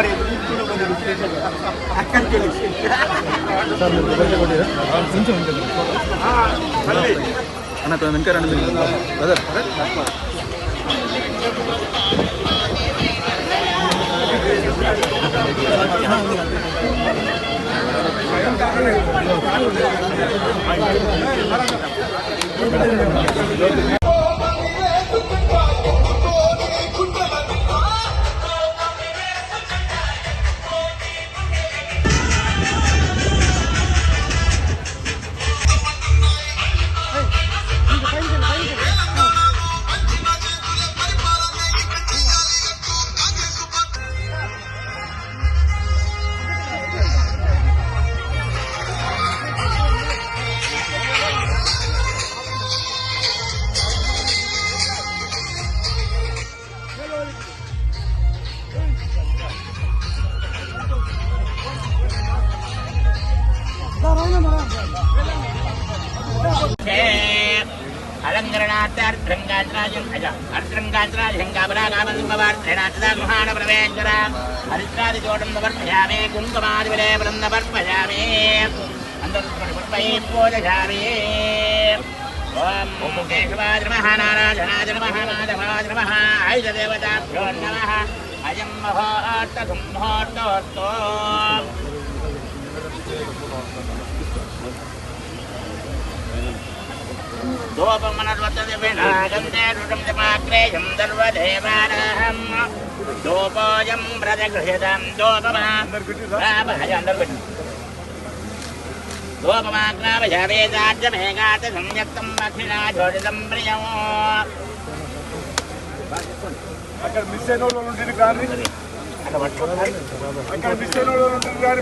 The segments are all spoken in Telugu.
మరి ఇప్పుడు కొంచెం విశేషం. అక్కడికి వెళ్ళి సార్ మీరు దగ్గర కొట్టిరా కొంచెం ఇంకా ఆ, మళ్ళీ అన్న కొంచెం వెనక రండి మీరు బ్రదర్ అలంకరణార్థంగాత్రాజం అజ ഹരിദ്രാദിചോടംവർപ്പയാമേ കുങ്കുമാതിപുലേ വൃന്ദവർപ്പയാമേ അന്തർപ്പയാമേ ഓം കേശവാജനമഹാനാരാജനാജനമഹാനാജവാജനമഃ ഐതദേവതാഭ്യോ നമഃ അയം മഹോട്ടകുംഭോട്ടോട്ടോ ధూపమనర్వతమాగ్రేయం దర్వదేవారహం ధూపోయం వ్రజగృహితం ధూపమాభయం ధూపమాగ్నాభేదార్జమేఘాత సంయుక్తం భక్షిణాజోడితం ప్రియం అక్కడ మిస్ అయిన వాళ్ళు ఉంటుంది కానీ అక్కడ మిస్ అయిన వాళ్ళు కానీ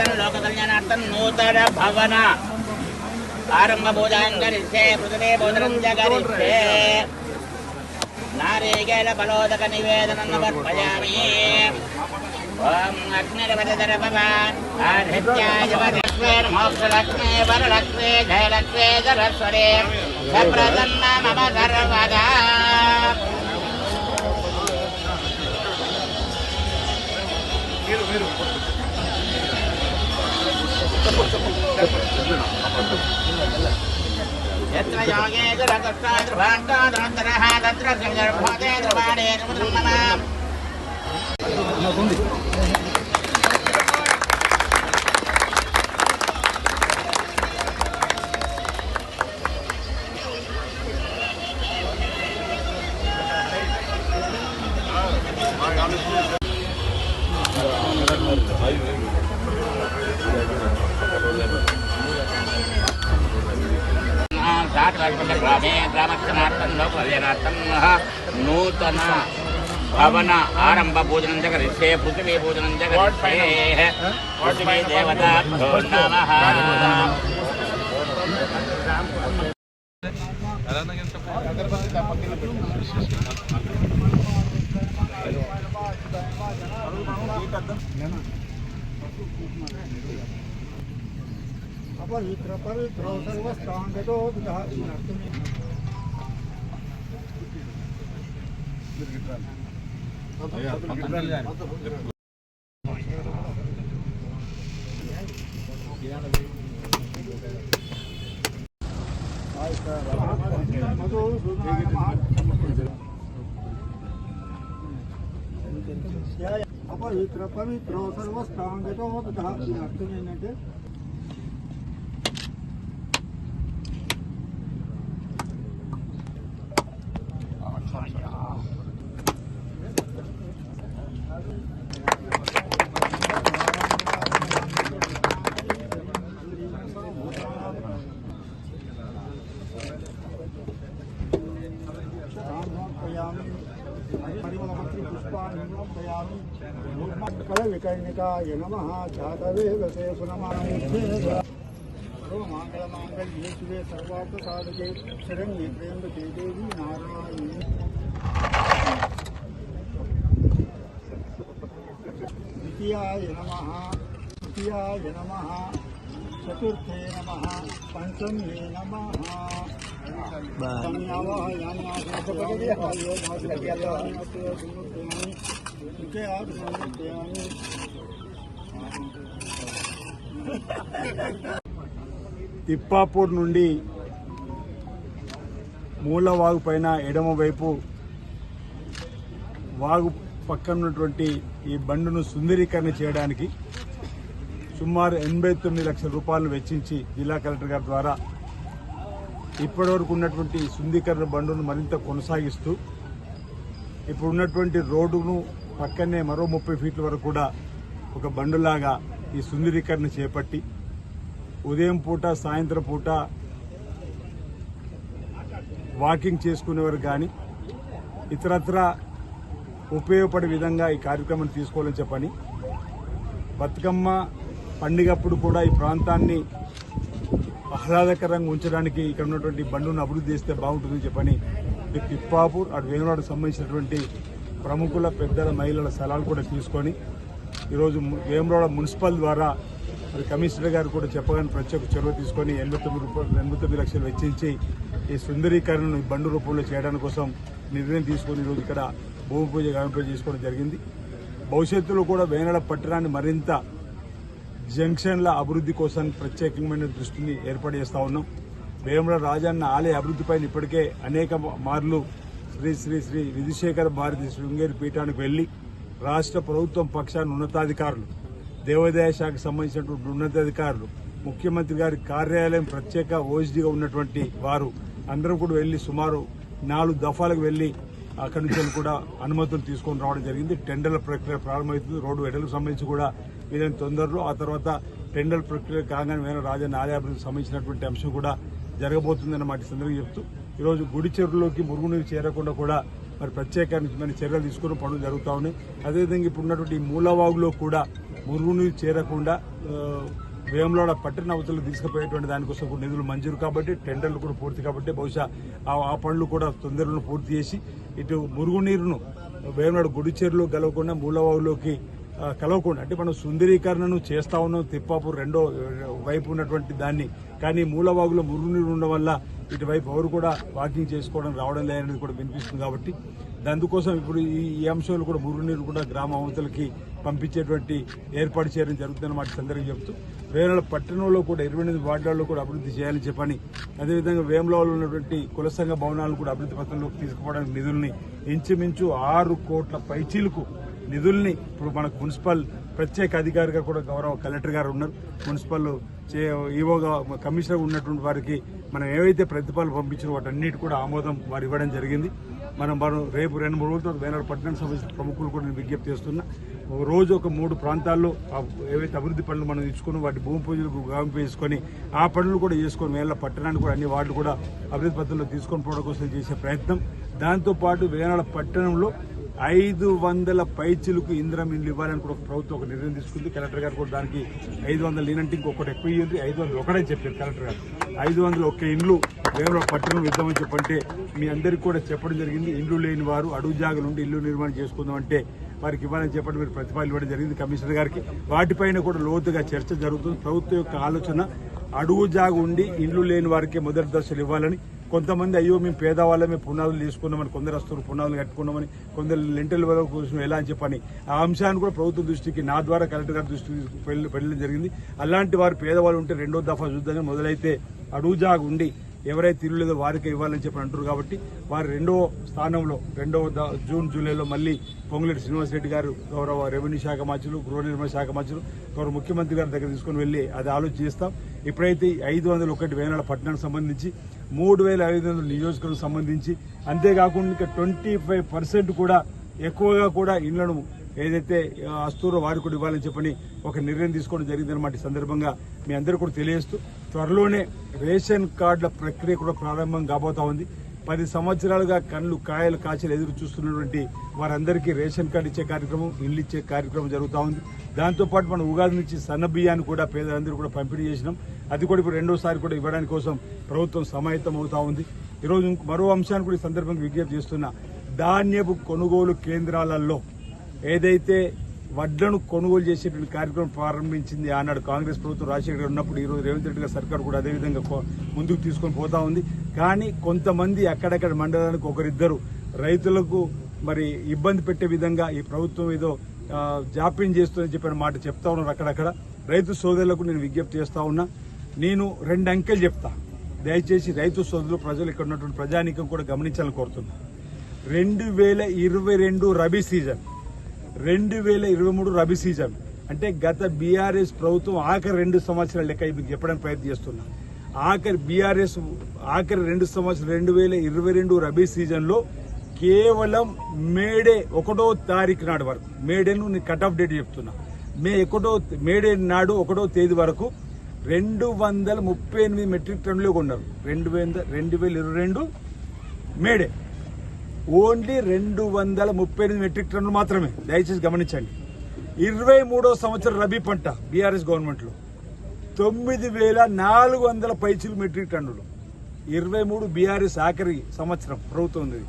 కొట్టుంది లోక కళ్యాణార్థం నూతన భవన. ఆరంభ పూజాంగరిస్తే పృథివీ భోజనం జగరిస్తే. నారీకేల ఫలోదక నివేదనం సమర్పయామి. ఓం భవాన్ మోక్షలక్ష్మే వరలక్ష్మే జయలక్ష్మే సరస్వరే సప్రసన్న మమ సర్వదా. यत्र योगेश्वर कष्टाद्रभाण्डादनन्तरः तत्र गर्भोदे द्रवाणे नमः ఉంది గ్రామే గ్రామక్షణార్థం లోకల్యాణార్థం నూతన భవన ఆరంభ పూజనం జగరిష్యే పృథివీ పూజనం జగరిష్యే పృథివీ దేవతాభ్యో నమః అపవిత్ర పవిత్రో సర్వస్థాంగతో అపవిత్ర పవిత్రో సర్వస్థాంగతో అర్థం ఏంటంటే कलविकर्णिकाय नमः जातवे वसेषु नमः सर्वमङ्गलमाङ्गल्ये शिवे सर्वार्थसाधके शरण्ये त्र्यम्बके देवी नारायणी तृतीयाय नमः चतुर्थे नमः पञ्चमे नमः संयावाह తిప్పాపూర్ నుండి మూలవాగు పైన ఎడమవైపు వాగు పక్కన ఉన్నటువంటి ఈ బండును సుందరీకరణ చేయడానికి సుమారు ఎనభై తొమ్మిది లక్షల రూపాయలు వెచ్చించి జిల్లా కలెక్టర్ గారి ద్వారా ఇప్పటివరకు ఉన్నటువంటి సుందీకరణ బండును మరింత కొనసాగిస్తూ ఇప్పుడు ఉన్నటువంటి రోడ్డును పక్కనే మరో ముప్పై ఫీట్ల వరకు కూడా ఒక బండులాగా ఈ సుందరీకరణ చేపట్టి ఉదయం పూట సాయంత్రం పూట వాకింగ్ చేసుకునేవారు కానీ ఇతరత్ర ఉపయోగపడే విధంగా ఈ కార్యక్రమం తీసుకోవాలని చెప్పని బతుకమ్మ పండుగప్పుడు కూడా ఈ ప్రాంతాన్ని ఆహ్లాదకరంగా ఉంచడానికి ఇక్కడ ఉన్నటువంటి బండును అభివృద్ధి చేస్తే బాగుంటుందని చెప్పని పిప్పాపూర్ అటు వేమనాడు సంబంధించినటువంటి ప్రముఖుల పెద్దల మహిళల స్థలాలు కూడా తీసుకొని ఈరోజు వేమరోడ మున్సిపల్ ద్వారా మరి కమిషనర్ గారు కూడా చెప్పగానే ప్రత్యేక చొరవ తీసుకొని ఎనభై తొమ్మిది రూపాయలు ఎనభై తొమ్మిది లక్షలు వెచ్చించి ఈ సుందరీకరణను బండు రూపంలో చేయడానికి కోసం నిర్ణయం తీసుకొని ఈరోజు ఇక్కడ భూమి పూజ గామి పూజ చేసుకోవడం జరిగింది. భవిష్యత్తులో కూడా వేనడ పట్టణాన్ని మరింత జంక్షన్ల అభివృద్ధి కోసం ప్రత్యేకమైన దృష్టిని ఏర్పాటు చేస్తా ఉన్నాం. వేముల రాజన్న ఆలయ అభివృద్ధిపైన ఇప్పటికే అనేక మార్లు శ్రీ శ్రీ శ్రీ విధుశేఖర భారతి శృంగేరి పీఠానికి వెళ్ళి రాష్ట్ర ప్రభుత్వం పక్షాన్ని ఉన్నతాధికారులు దేవాదాయ శాఖకు సంబంధించినటువంటి ఉన్నతాధికారులు ముఖ్యమంత్రి గారి కార్యాలయం ప్రత్యేక ఓఎస్డీగా ఉన్నటువంటి వారు అందరూ కూడా వెళ్ళి సుమారు నాలుగు దఫాలకు వెళ్ళి అక్కడి నుంచి కూడా అనుమతులు తీసుకొని రావడం జరిగింది. టెండర్ల ప్రక్రియ ప్రారంభమవుతుంది. రోడ్డు వెడలకు సంబంధించి కూడా వీలైన తొందరలో ఆ తర్వాత టెండర్ ప్రక్రియ కాగానే వేరే రాజన్న ఆలయాభివృద్ధికి సంబంధించినటువంటి అంశం కూడా జరగబోతుందని మాట సందర్భంగా చెప్తూ ఈరోజు గుడి చెరువులోకి మురుగునీరు చేరకుండా కూడా మరి ప్రత్యేకమైన చర్యలు తీసుకుని పనులు జరుగుతూ ఉన్నాయి. అదేవిధంగా ఇప్పుడు ఉన్నటువంటి ఈ మూలవాగులో కూడా మురుగునీరు చేరకుండా ఆ, వేములవాడ పట్టణ అవతలు తీసుకుపోయేటువంటి దానికోసం కూడా నిధులు మంజూరు కాబట్టి టెండర్లు కూడా పూర్తి కాబట్టి బహుశా ఆ- ఆ పనులు కూడా తొందరలో పూర్తి చేసి ఇటు మురుగునీరును వేములవాడ గుడి చెరువులో కలవకుండా మూలవాగులోకి కలవకుండా అంటే మనం సుందరీకరణను చేస్తా ఉన్నాం. తిప్పాపూర్ రెండో వైపు ఉన్నటువంటి దాన్ని కానీ మూలవాగులో మురుగునీరు ఉండడం వల్ల ఇటువైపు ఎవరు కూడా వాకింగ్ చేసుకోవడం రావడం లేదనేది కూడా వినిపిస్తుంది కాబట్టి అందుకోసం ఇప్పుడు ఈ అంశాలు కూడా మురుగునీరు కూడా గ్రామ అవతలకి పంపించేటువంటి ఏర్పాటు చేయడం జరుగుతుందన్నమాట ఈ సందర్భంగా చెప్తూ వేముల పట్టణంలో కూడా ఇరవై ఎనిమిది వార్డులలో కూడా అభివృద్ధి చేయాలని చెప్పని అదేవిధంగా వేములలో ఉన్నటువంటి కుల సంఘ భవనాలను కూడా అభివృద్ధి పథంలోకి తీసుకుపోవడానికి నిధుల్ని ఇంచుమించు ఆరు కోట్ల పైచీలకు నిధుల్ని ఇప్పుడు మనకు మున్సిపల్ ప్రత్యేక అధికారిగా కూడా గౌరవ కలెక్టర్ గారు ఉన్నారు. మున్సిపల్ ఈవోగా కమిషనర్ ఉన్నటువంటి వారికి మనం ఏవైతే ప్రతిపాదనలు పంపించారో వాటన్నిటి కూడా ఆమోదం వారు ఇవ్వడం జరిగింది. మనం మనం రేపు రెండు మూడు రోజులతో వేనాడు పట్టణ సంబంధించిన ప్రముఖులు కూడా నేను విజ్ఞప్తి చేస్తున్నా. ఒక రోజు ఒక మూడు ప్రాంతాల్లో ఏవైతే అభివృద్ధి పనులు మనం ఇచ్చుకుని వాటి భూమి పూజలకు గాంపు వేసుకొని ఆ పనులు కూడా చేసుకొని వేళ పట్టణానికి కూడా అన్ని వార్డులు కూడా అభివృద్ధి పద్ధతుల్లో తీసుకొని పోవడం కోసం చేసే ప్రయత్నం. దాంతోపాటు వేనాడ పట్టణంలో ఐదు వందల పైచులకు ఇంద్రం ఇల్లు ఇవ్వాలని కూడా ప్రభుత్వం ఒక నిర్ణయం తీసుకుంది. కలెక్టర్ గారు కూడా దానికి ఐదు వందలు లేనంటే ఇంకొకటి ఎక్కువ ఇవ్వండి ఐదు వందలు ఒకటే చెప్పారు కలెక్టర్ గారు. ఐదు వందలు ఒక్క ఇండ్లు వేరే పట్టణం ఇద్దామని చెప్పంటే మీ అందరికీ కూడా చెప్పడం జరిగింది. ఇండ్లు లేని వారు అడుగు జాగలు ఉండి ఇల్లు నిర్మాణం చేసుకుందాం అంటే వారికి ఇవ్వాలని చెప్పండి మీరు ప్రతిపాదన ఇవ్వడం జరిగింది కమిషనర్ గారికి. వాటిపైన కూడా లోతుగా చర్చ జరుగుతుంది. ప్రభుత్వం యొక్క ఆలోచన అడుగు జాగు ఉండి ఇండ్లు లేని వారికి మొదటి దశలు ఇవ్వాలని కొంతమంది అయ్యో మేము పేదవాళ్ళమే పునాదులు తీసుకున్నామని కొందరు వస్తారు పునాదులు కట్టుకున్నామని కొందరు లెంటల్ వరకు కూర్చుని ఎలా అని చెప్పని. ఆ అంశాన్ని కూడా ప్రభుత్వ దృష్టికి నా ద్వారా కలెక్టర్ గారి దృష్టికి వెళ్ళి వెళ్ళడం జరిగింది. అలాంటి వారు పేదవాళ్ళు ఉంటే రెండో దఫా చూద్దాం మొదలైతే అడుగుజాగు ఉండి ఎవరైతే ఇల్లు లేదో వారికి ఇవ్వాలని చెప్పి అంటారు కాబట్టి వారు రెండో స్థానంలో రెండవ ద- జూన్ జూలైలో మళ్ళీ పొంగులేటి శ్రీనివాస్ రెడ్డి గారు గౌరవ రెవెన్యూ శాఖ మంత్రులు గృహ నిర్మాణ శాఖ మంత్రులు గౌరవ ముఖ్యమంత్రి గారి దగ్గర తీసుకుని వెళ్ళి అది ఆలోచిస్తాం ఇప్పుడైతే ఐదు వందల ఒకటి వేనాల పట్టణానికి సంబంధించి మూడు వేల ఐదు వందల నియోజకవర్గం సంబంధించి. అంతేకాకుండా ఇంకా ట్వంటీ ఫైవ్ పర్సెంట్ కూడా ఎక్కువగా కూడా ఇళ్ళను ఏదైతే ఆ, అస్తూరో కూడా ఇవ్వాలని చెప్పని ఒక నిర్ణయం తీసుకోవడం జరిగిందన్నమాట ఈ సందర్భంగా మీ అందరూ కూడా తెలియజేస్తూ. త్వరలోనే రేషన్ కార్డుల ప్రక్రియ కూడా ప్రారంభం కాబోతా ఉంది. పది సంవత్సరాలుగా కళ్ళు కాయలు కాచలు ఎదురు చూస్తున్నటువంటి వారందరికీ రేషన్ కార్డు ఇచ్చే కార్యక్రమం ఇల్లు ఇచ్చే కార్యక్రమం జరుగుతూ ఉంది. దాంతోపాటు మనం ఉగాది నుంచి సన్న బియ్యాన్ని కూడా పేదలందరూ కూడా పంపిణీ చేసినాం. అది కూడా ఇప్పుడు రెండోసారి కూడా ఇవ్వడానికి కోసం ప్రభుత్వం సమాయత్తం అవుతూ ఉంది. ఈరోజు మరో అంశాన్ని కూడా ఈ సందర్భంగా విజ్ఞప్తి చేస్తున్నా. ధాన్యపు కొనుగోలు కేంద్రాలలో ఏదైతే వడ్లను కొనుగోలు చేసేటువంటి కార్యక్రమం ప్రారంభించింది ఆనాడు కాంగ్రెస్ ప్రభుత్వం. రాజశేఖర్ ఉన్నప్పుడు ఈ రోజు రేవంత్ రెడ్డి గారి సర్కార్ కూడా అదేవిధంగా ముందుకు తీసుకొని పోతా ఉంది. కానీ కొంతమంది అక్కడక్కడ మండలానికి ఒకరిద్దరు రైతులకు మరి ఇబ్బంది పెట్టే విధంగా ఈ ప్రభుత్వం ఏదో జాప్యం చేస్తుందని చెప్పిన మాట చెప్తా ఉన్నారు అక్కడక్కడ. రైతు సోదరులకు నేను విజ్ఞప్తి చేస్తా ఉన్నా. నేను రెండు అంకెలు చెప్తా. దయచేసి రైతు సోదరులు ప్రజలు ఇక్కడ ఉన్నటువంటి ప్రజానీకం కూడా గమనించాలని కోరుతున్నా. రెండు వేల ఇరవై రెండు రబీ సీజన్. రెండు వేల ఇరవై మూడు రబీ సీజన్. అంటే గత బీఆర్ఎస్ ప్రభుత్వం ఆఖరి రెండు సంవత్సరాల లెక్క మీకు చెప్పడానికి ప్రయత్నం చేస్తున్నా. ఆఖరి బీఆర్ఎస్ ఆఖరి రెండు సంవత్సరాలు రెండు వేల ఇరవై రెండు రబీ సీజన్లో కేవలం మేడే ఒకటో తారీఖు నాడు వరకు మేడేను నేను కట్ ఆఫ్ డేట్ చెప్తున్నా. మే ఒకటో మేడే నాడు ఒకటో తేదీ వరకు రెండు వందల ముప్పై ఎనిమిది మెట్రిక్ టన్నులు కొన్నారు. రెండు వేల రెండు వేల ఇరవై రెండు మేడే ఓన్లీ రెండు వందల ముప్పై ఎనిమిది మెట్రిక్ టన్నులు మాత్రమే. దయచేసి గమనించండి. ఇరవై మూడో సంవత్సరం రబీ పంట బీఆర్ఎస్ గవర్నమెంట్లో. తొమ్మిది వేల నాలుగు వందల పైచిలు మెట్రిక్ టన్నులు. ఇరవై మూడు బీఆర్ఎస్ ఆఖరి సంవత్సరం ప్రభుత్వం ఉంది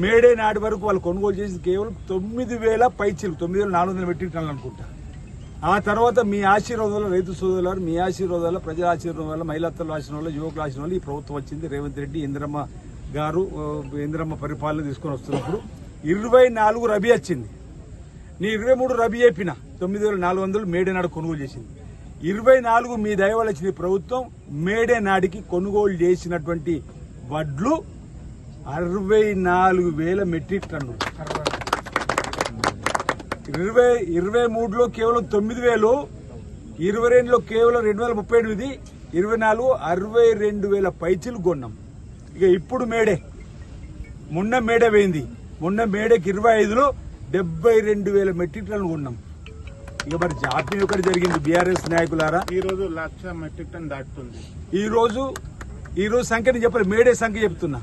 మేడే నాటి వరకు వాళ్ళు కొనుగోలు చేసి కేవలం తొమ్మిది వేల పైచిలు తొమ్మిది వేల నాలుగు వందల మెట్రిక్ టన్నులు అనుకుంటా. ఆ తర్వాత మీ ఆశీర్వాదం వల్ల రైతు సోదరులు మీ ఆశీర్వాదం వల్ల ప్రజల ఆశీర్వాదం వల్ల మహిళాతల ఆశీర్వాదం వల్ల యువకుల ఆశీర్వాదం వల్ల ఈ ప్రభుత్వం వచ్చింది. రేవంత్ రెడ్డి ఇంద్రమ్మ గారు ఇంద్రమ్మ పరిపాలన తీసుకొని వస్తున్నప్పుడు ఇరవై నాలుగు రబీ వచ్చింది. నీ ఇరవై మూడు రబీ చెప్పిన తొమ్మిది వేల నాలుగు వందలు మేడే నాడు కొనుగోలు చేసింది. ఇరవై నాలుగు మీ దయవల్ల వచ్చింది ప్రభుత్వం మేడే నాడికి కొనుగోలు చేసినటువంటి వడ్లు అరవై నాలుగు వేల మెట్రిక్ టన్నులు. ఇరవై ఇరవై మూడులో కేవలం తొమ్మిది వేలు ఇరవై రెండులో కేవలం రెండు వేల ముప్పై ఎనిమిది ఇరవై నాలుగు అరవై రెండు వేల పైచీలు కొన్నాం. ఇక ఇప్పుడు మేడే. మొన్న మేడే పోయింది. మొన్న మేడేకి ఇరవై ఐదులో డెబ్బై రెండు వేల మెట్రిక్ టన్నులు కొన్నాం. ఇక మరి జాప్యం ఒకటి జరిగింది బీఆర్ఎస్ నాయకులారా? ఈ రోజు లక్ష మెట్రిక్ టన్ దాటుతుంది. ఈ రోజు ఈ రోజు సంఖ్య నేను చెప్పాలి. మేడే సంఖ్య చెప్తున్నా.